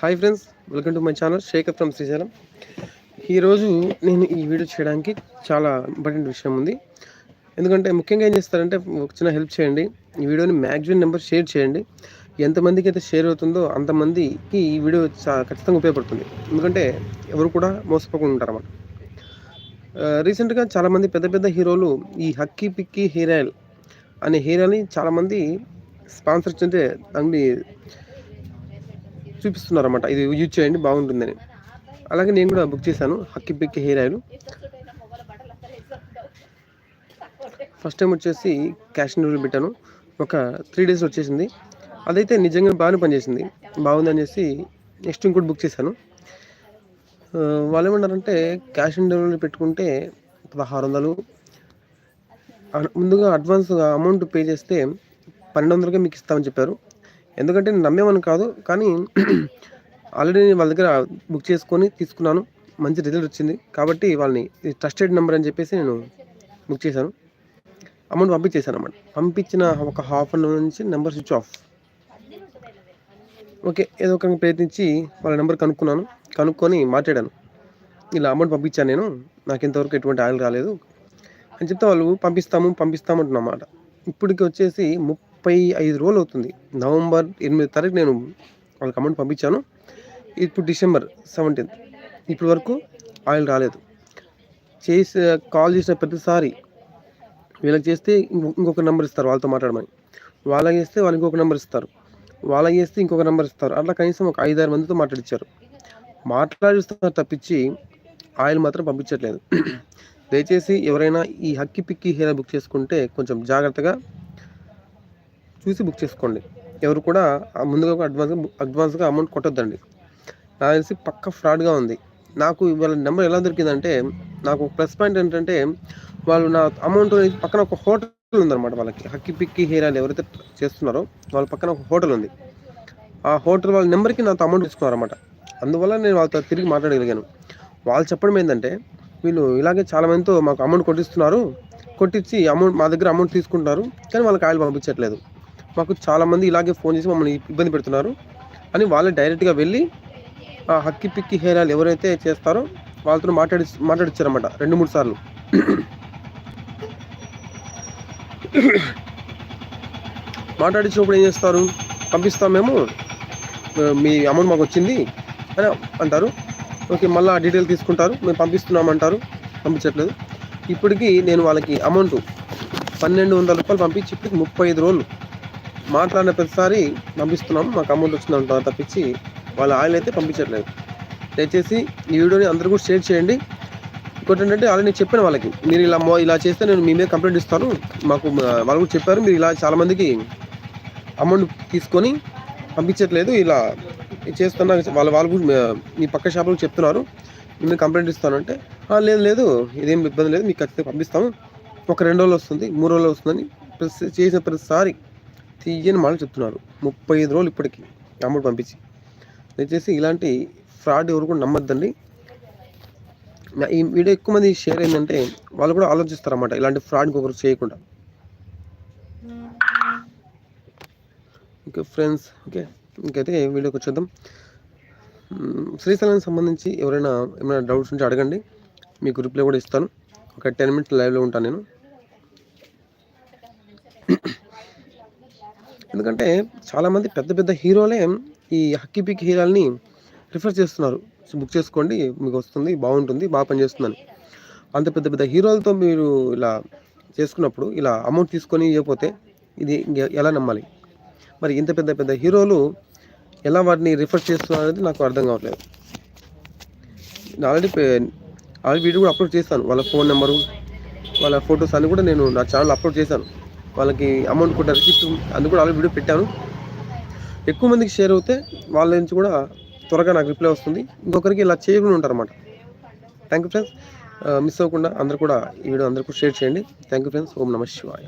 Hi friends welcome to my channel shakeup from Srisailam ఈరోజు నేను ఈ వీడియో చేయడానికి చాలా ఇంపార్టెంట్ విషయం ఉంది. ఎందుకంటే ముఖ్యంగా ఏం చేస్తారంటే ఒక చిన్న హెల్ప్ చేయండి. ఈ వీడియోని మ్యాక్సిమం నెంబర్ షేర్ చేయండి. ఎంతమందికి అయితే షేర్ అవుతుందో అంతమందికి ఈ వీడియో ఖచ్చితంగా ఉపయోగపడుతుంది. ఎందుకంటే ఎవరు కూడా మోసపోకుండా ఉంటారు అన్నమాట. రీసెంట్గా చాలామంది పెద్ద పెద్ద హీరోలు ఈ హక్కీ పిక్కీ హెయిర్ ఆయిల్ అనే హెయిర్ ఆయిల్ని చాలామంది స్పాన్సర్ అంటే దాన్ని చూపిస్తున్నారు అనమాట ఇది యూజ్ చేయండి బాగుంటుందని. అలాగే నేను కూడా బుక్ చేశాను Hakki Pikki hair oil. First time వచ్చేసి క్యాష్ డెలివరీ పెట్టాను. ఒక త్రీ డేస్ వచ్చేసింది. అదైతే నిజంగా బాగానే పనిచేసింది. బాగుందని చెప్పి నెక్స్ట్ ఇంకోటి బుక్ చేశాను. వాళ్ళు ఏమన్నారంటే క్యాష్ ఆన్ డెలివరీ పెట్టుకుంటే పదహారు వందలు. ముందుగా అడ్వాన్స్గా అమౌంట్ పే చేస్తే పన్నెండు వందలకే మీకు ఇస్తామని చెప్పారు. ఎందుకంటే నేను నమ్మేమని కాదు కానీ ఆల్రెడీ నేను వాళ్ళ దగ్గర బుక్ చేసుకొని తీసుకున్నాను. మంచి రిజల్ట్ వచ్చింది. కాబట్టి వాళ్ళని ట్రస్టెడ్ నెంబర్ అని చెప్పేసి నేను బుక్ చేశాను. అమౌంట్ పంపించేశాను అన్నమాట పంపించిన ఒక హాఫ్ అన్ అవర్ నుంచి నెంబర్ స్విచ్ ఆఫ్. ఓకే ఏదో ఒక ప్రయత్నించి వాళ్ళ నెంబర్ కనుక్కున్నాను. కనుక్కొని మాట్లాడాను. ఇలా అమౌంట్ పంపించాను నేను. నాకు ఇంతవరకు ఎటువంటి ఆయిల్ రాలేదు అని చెప్తే వాళ్ళు పంపిస్తాము పంపిస్తాము అంటున్నమాట ఇప్పటికి వచ్చేసి ముప్పై ముప్పై ఐదు రోజులు అవుతుంది నవంబర్ ఎనిమిది తారీఖు నేను వాళ్ళకి అమౌంట్ పంపించాను. ఇప్పుడు డిసెంబర్ సెవెంటీన్త్. ఇప్పటి వరకు ఆయిల్ రాలేదు. చేసి కాల్ చేసిన ప్రతిసారి వీళ్ళకి చేస్తే ఇంకొక నెంబర్ ఇస్తారు వాళ్ళతో మాట్లాడమని. వాళ్ళకి చేస్తే వాళ్ళు ఇంకొక నెంబర్ ఇస్తారు. వాళ్ళకి చేస్తే ఇంకొక నెంబర్ ఇస్తారు. అట్లా కనీసం ఒక ఐదారు మందితో మాట్లాడిచ్చారు. మాట్లాడిస్తున్నారు తప్పించి ఆయిల్ మాత్రం పంపించట్లేదు. దయచేసి ఎవరైనా ఈ హక్కి పిక్కి హీరా బుక్ చేసుకుంటే కొంచెం జాగ్రత్తగా చూసి బుక్ చేసుకోండి. ఎవరు కూడా ముందుగా అడ్వాన్స్ అడ్వాన్స్గా అమౌంట్ కొట్టొద్దండి. నాకు తెలిసి పక్క ఫ్రాడ్గా ఉంది. నాకు వాళ్ళ నెంబర్ ఎలా దొరికిందంటే నాకు ప్లస్ పాయింట్ ఏంటంటే వాళ్ళు నా అమౌంట్ పక్కన ఒక హోటల్ ఉందన్నమాట వాళ్ళకి. హక్కి పిక్కి హెయిర్ ఆయిల్ ఎవరైతే చేస్తున్నారో వాళ్ళ పక్కన ఒక హోటల్ ఉంది. ఆ హోటల్ వాళ్ళ నెంబర్కి నాతో అమౌంట్ తీసుకున్నారన్నమాట. అందువల్ల నేను వాళ్ళతో తిరిగి మాట్లాడగలిగాను. వాళ్ళు చెప్పడం ఏంటంటే వీళ్ళు ఇలాగే చాలా మందితో మాకు అమౌంట్ కొట్టిస్తున్నారు. కొట్టించి అమౌంట్ మా దగ్గర అమౌంట్ తీసుకుంటున్నారు. కానీ వాళ్ళకి ఆయిల్ పంపించట్లేదు. మాకు చాలామంది ఇలాగే ఫోన్ చేసి మమ్మల్ని ఇబ్బంది పెడుతున్నారు. అని వాళ్ళే డైరెక్ట్గా వెళ్ళి ఆ హక్కి పిక్కి హెయిర్ ఆయిల్ ఎవరైతే చేస్తారో వాళ్ళతో మాట్లాడి మాట్లాడిచ్చారన్నమాట. రెండు మూడు సార్లు. మాట్లాడించినప్పుడు ఏం చేస్తారు? పంపిస్తాం మేము. మీ అమౌంట్ మాకు వచ్చింది. అని అంటారు. ఓకే మళ్ళీ ఆ డీటెయిల్ తీసుకుంటారు. మేము పంపిస్తున్నామంటారు. పంపించట్లేదు. ఇప్పటికి నేను వాళ్ళకి అమౌంట్ పన్నెండు వందల రూపాయలు పంపించి ఇప్పటికి ముప్పై ఐదు రోజులు. మాట్లాడిన ప్రతిసారి పంపిస్తున్నాం మాకు అమౌంట్ వచ్చిందంటారు తప్పించి వాళ్ళ ఆయిల్ అయితే పంపించట్లేదు. దయచేసి ఈ వీడియోని అందరూ కూడా షేర్ చేయండి. ఇంకోటి ఏంటంటే ఆల్రెడీ నేను చెప్పాను వాళ్ళకి మీరు ఇలా ఇలా చేస్తే నేను మీ మీద కంప్లైంట్ ఇస్తాను. మాకు వాళ్ళు కూడా చెప్పారు మీరు ఇలా చాలామందికి అమౌంట్ తీసుకొని పంపించట్లేదు ఇలా చేస్తున్నా వాళ్ళ వాళ్ళు కూడా మీ- పక్క షాపులకు చెప్తున్నారు. మేము కంప్లైంట్ ఇస్తానంటే లేదు లేదు ఇదేం ఇబ్బంది లేదు మీకు ఖచ్చితంగా పంపిస్తాము. ఒక రెండు రోజులు వస్తుంది మూడు రోజులు వస్తుందని ప్రతి చేసిన ప్రతిసారి తీయని మాటలు చెప్తున్నారు. ముప్పై ఐదు రోజులు ఇప్పటికి అమౌంట్ పంపించి. దయచేసి ఇలాంటి ఫ్రాడ్ ఎవరు కూడా నమ్మద్దండి. నా- ఈ వీడియో ఎక్కువ మంది షేర్ అయిందంటే వాళ్ళు కూడా ఆలోచిస్తారన్నమాట ఇలాంటి ఫ్రాడ్ ఒకరు చేయకుండా. Okay friends okay. ఇంకైతే వీడియోకి వచ్చేద్దాం. శ్రీశైలానికి సంబంధించి ఎవరైనా ఏమైనా డౌట్స్ ఉంటే అడగండి. మీకు రిప్లై కూడా ఇస్తాను. ఒక టెన్ మినిట్స్ లైవ్లో ఉంటాను నేను. ఎందుకంటే చాలామంది పెద్ద పెద్ద హీరోలే ఈ హక్కీ పిక్ హీరోల్ని రిఫర్ చేస్తున్నారు. బుక్ చేసుకోండి మీకు వస్తుంది బాగుంటుంది బాగా పనిచేస్తుందని. అంత పెద్ద పెద్ద హీరోలతో మీరు ఇలా చేసుకున్నప్పుడు ఇలా అమౌంట్ తీసుకొని ఇవ్వకపోతే ఇది ఎలా నమ్మాలి? మరి ఇంత పెద్ద పెద్ద హీరోలు ఎలా వాటిని రిఫర్ చేస్తున్నారు అనేది నాకు అర్థం కావట్లేదు. ఆల్రెడీ ఆల్రెడీ వీడియో కూడా అప్లోడ్ చేస్తాను వాళ్ళ ఫోన్ నెంబరు వాళ్ళ ఫొటోస్ అన్ని కూడా నేను నా ఛానల్ అప్లోడ్ చేశాను. వాళ్ళకి అమౌంట్ కూడా రిసిప్ట్ అన్ని కూడా ఆల్రెడీ వీడియో పెట్టాను ఎక్కువ మందికి షేర్ అవుతే వాళ్ళ నుంచి కూడా త్వరగా నాకు రిప్లై వస్తుంది. ఇంకొకరికి ఇలా చేయకుండా ఉంటారన్నమాట. థ్యాంక్ యూ ఫ్రెండ్స్ మిస్ అవ్వకుండా అందరు కూడా ఈ వీడియో అందరూ కూడా షేర్ చేయండి. థ్యాంక్ యూ ఫ్రెండ్స్ ఓం నమ శివాయ.